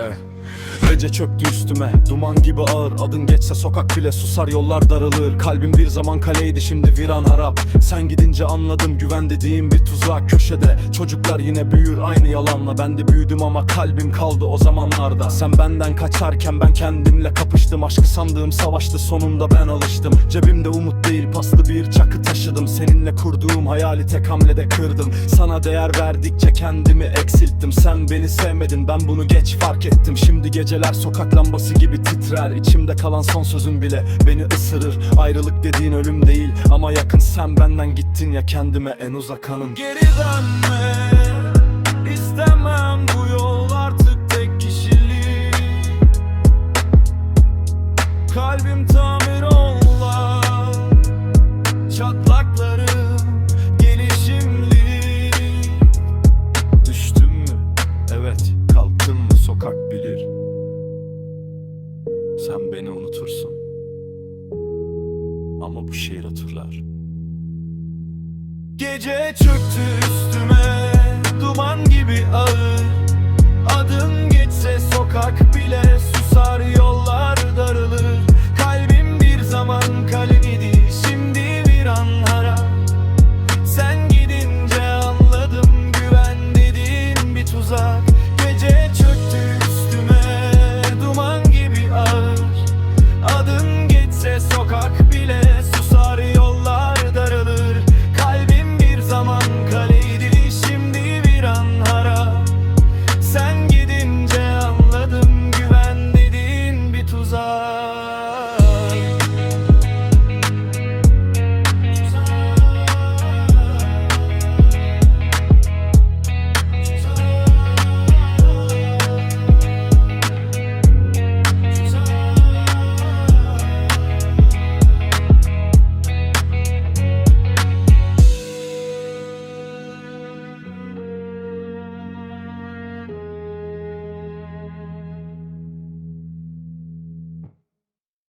Eh. Gece çöktü üstüme. Duman gibi ağır. Adın geçse sokak bile susar yollar daralır. Kalbim bir zaman kaleydi şimdi viran harap. Sen gidince anladım güven dediğim bir tuzak köşede. Çocuklar yine büyür aynı yalanla. Ben de büyüdüm ama kalbim kaldı o zamanlarda. Sen benden kaçarken ben kendimle kapıştım. Aşkı sandığım savaştı sonunda ben alıştım. Cebimde umut değil paslı bir çakı taşıdım. Seninle kurduğum hayali tek hamlede kırdım. Sana değer verdikçe kendimi eksilttim. Sen beni sevmedin ben bunu geç fark ettim Şimdi geceler sokak lambası gibi titrer. İçimde kalan son sözün bile beni ısırır. Ayrılık dediğin ölüm değil ama yakın Sen benden gittin ya kendime en uzak anım. Geri dönme istemem bu yol artık tek kişilik. Kalbim tamir ama bu şehir hatırlar. Gece çöktü üstüme duman gibi ağır. Adım geçse sokak bile susar yollar darılır. Kalbim bir zaman kalem idi şimdi bir an hara Sen gidince anladım güven dediğin bir tuzak.